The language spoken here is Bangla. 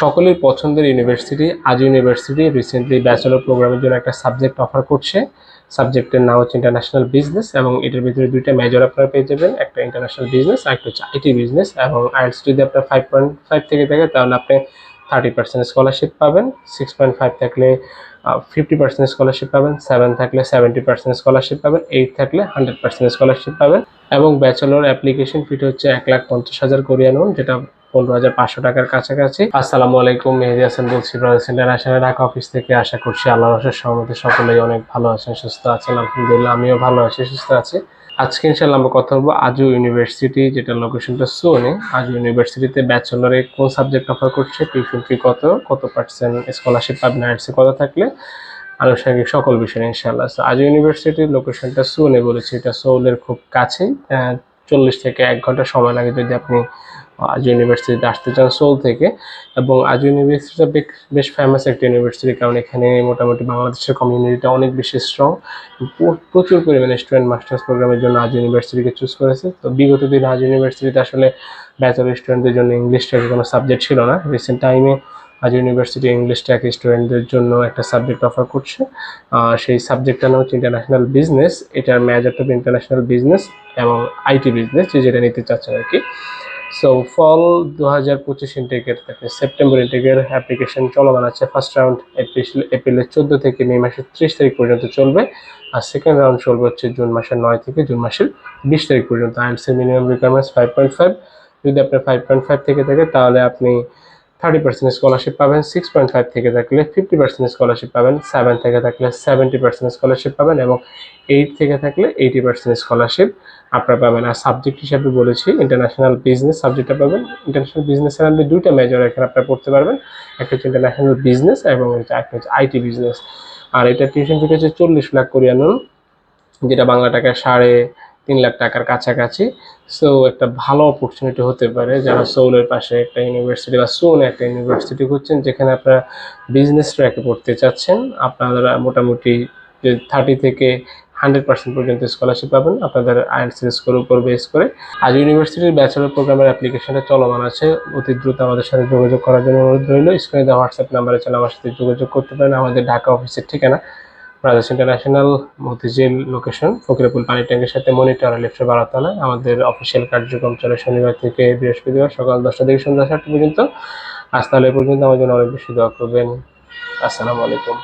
সকলের পছন্দের ইউনিভার্সিটি আজ ইউনিভার্সিটি রিসেন্টলি ব্যাচেলর প্রোগ্রামের জন্য একটা সাবজেক্ট অফার করছে। সাবজেক্টের নাম হচ্ছে ইন্টারন্যাশনাল বিজনেস এবং এটার ভিতরে দুইটা মেজর আপনারা পেয়ে যাবেন, একটা ইন্টারন্যাশনাল বিজনেস আর একটা হচ্ছে আইটি বিজনেস এবং আইএলস যদি আপনার ফাইভ পয়েন্ট ফাইভ থেকে থাকে তাহলে আপনি থার্টি পার্সেন্ট স্কলারশিপ পাবেন সিক্স পয়েন্ট ফাইভ থাকলে ফিফটি পার্সেন্ট স্কলারশিপ পাবেন সেভেন থাকলে সেভেন্টি পার্সেন্ট স্কলারশিপ পাবেন এইট থাকলে হান্ড্রেড পার্সেন্ট স্কলারশিপ পাবেন এবং ব্যাচেলর অ্যাপ্লিকেশন ফিটা হচ্ছে এক লাখ পঞ্চাশ হাজার কোরিয়ান যেটা পনেরো হাজার পাঁচশো টাকার কাছাকাছি। আসসালামু আলাইকুম, মেহেদি হাসান বলছি, ব্রাদার্স ইন্টারন্যাশনাল ঢাকা অফিস থেকে। আশা করছি আল্লাহ রসের সহমতে সকলেই অনেক ভালো আছেন, সুস্থ আছেন। আলহামদুলিল্লাহ, আমিও ভালো আছি, সুস্থ আছি। আজকে ইনশাল্লাহ আমরা কথা বলব আজু ইউনিভার্সিটি যেটা লোকেশনটা সোনে আজু ইউনিভার্সিটিতে ব্যাচেলরে কোন সাবজেক্ট অফার করছে টিউশন কত কত পার্সেন্ট স্কলারশিপ পাবেন আর্টসে কত থাকলে, আনুষঙ্গিক সকল বিষয় ইনশাল্লাহ আজু ইউনিভার্সিটির লোকেশনটা সোনে বলেছি, এটা সোলের খুব কাছেই। চল্লিশ থেকে এক ঘণ্টা সময় লাগে যদি আপনি আজ ইউনিভার্সিটিতে আসতে চান সোল থেকে, এবং আজ ইউনিভার্সিটিটা বেশ ফেমাস একটা ইউনিভার্সিটি কারণ এখানে মোটামুটি বাংলাদেশের কমিউনিটিটা অনেক বেশি স্ট্রং প্রচুর পরিমাণে স্টুডেন্ট মাস্টার্স প্রোগ্রামের জন্য আজ ইউনিভার্সিটিকে চুজ করেছে। তো বিগত দিন আজ ইউনিভার্সিটিতে আসলে ব্যাচেলর স্টুডেন্টদের জন্য ইংলিশটাকে কোনো সাবজেক্ট ছিল না। রিসেন্ট টাইমে আজ ইউনিভার্সিটি ইংলিশটাকে স্টুডেন্টদের জন্য একটা সাবজেক্ট অফার করছে। সেই সাবজেক্টটা নাম হচ্ছে ইন্টারন্যাশনাল বিজনেস এটার মেজরটা হবে ইন্টারন্যাশনাল বিজনেস এবং আইটি বিজনেস যে যেটা নিতে চাচ্ছেন আর কি। সো ফল দু হাজার পঁচিশ ইন্টেকের সেপ্টেম্বর ইন্টেকের অ্যাপ্লিকেশন চলমান আছে ফার্স্ট রাউন্ড এপ্রিল এপ্রিলের চোদ্দ থেকে মে মাসের ত্রিশ তারিখ পর্যন্ত চলবে। আর সেকেন্ড রাউন্ড চলবে হচ্ছে জুন মাসের নয় থেকে জুন মাসের বিশ তারিখ পর্যন্ত। IMC minimum requirements five point five যদি আপনার ফাইভ পয়েন্ট ফাইভ থেকে থাকে, তাহলে আপনি থার্টি পার্সেন্ট স্কলারশিপ পাবেন সিক্স পয়েন্ট ফাইভ থেকে থাকলে ফিফটি পার্সেন্ট স্কলারশিপ পাবেন সেভেন থেকে থাকলে সেভেন্টি পার্সেন্ট স্কলারশিপ পাবেন এবং এইট থেকে থাকলে এইটি পার্সেন্ট স্কলারশিপ আপনারা পাবেন। আর সাবজেক্ট হিসাবে বলেছি ইন্টারন্যাশনাল বিজনেস সাবজেক্টটা পাবেন। ইন্টারন্যাশনাল বিজনেসের আপনি দুইটা মেজর এখানে আপনারা পড়তে পারবেন, একটা হচ্ছে ইন্টারন্যাশনাল বিজনেস এবং একটা হচ্ছে আইটি বিজনেস আর এটা টিউশন ফি হচ্ছে চল্লিশ লাখ কোরিয়ান, যেটা বাংলা টাকায় সাড়ে তিন লাখ টাকার কাছাকাছি। সো একটা ভালো অপরচুনিটি হতে পারে যারা সোলের পাশে একটা ইউনিভার্সিটি বা সোন একটা ইউনিভার্সিটি করছেন যেখানে আপনারা বিজনেস ট্র্যাকে পড়তে চাচ্ছেন। আপনারা মোটামুটি থার্টি থেকে হান্ড্রেড পার্সেন্ট পর্যন্ত স্কলারশিপ পাবেন, আপনাদের আইএলসি স্কোর উপর বেস করে। আজ ইউনিভার্সিটির ব্যাচেলর প্রোগ্রামের অ্যাপ্লিকেশনটা চলমান আছে। অতি দ্রুত আমাদের সাথে যোগাযোগ করার জন্য অনুরোধ রইল। স্ক্রিনে দেওয়া হোয়াটসঅ্যাপ নাম্বারে চলে আমার সাথে যোগাযোগ করতে পারেন। আমাদের ঢাকা অফিসের ঠিকানা brothers international Motijheel location Fakirapool পানি ট্যাঙ্কের সাথে মনিটর লিফটের বারাতলায় আমাদের অফিসিয়াল কার্যক্রম চলে শনিবার থেকে বৃহস্পতিবার সকাল দশটা থেকে সন্ধ্যা সাতটা পর্যন্ত। আজ তাহলে পর্যন্ত। আমার জন্য অনেক বেশি দোয়া করবেন। আসসালামু আলাইকুম।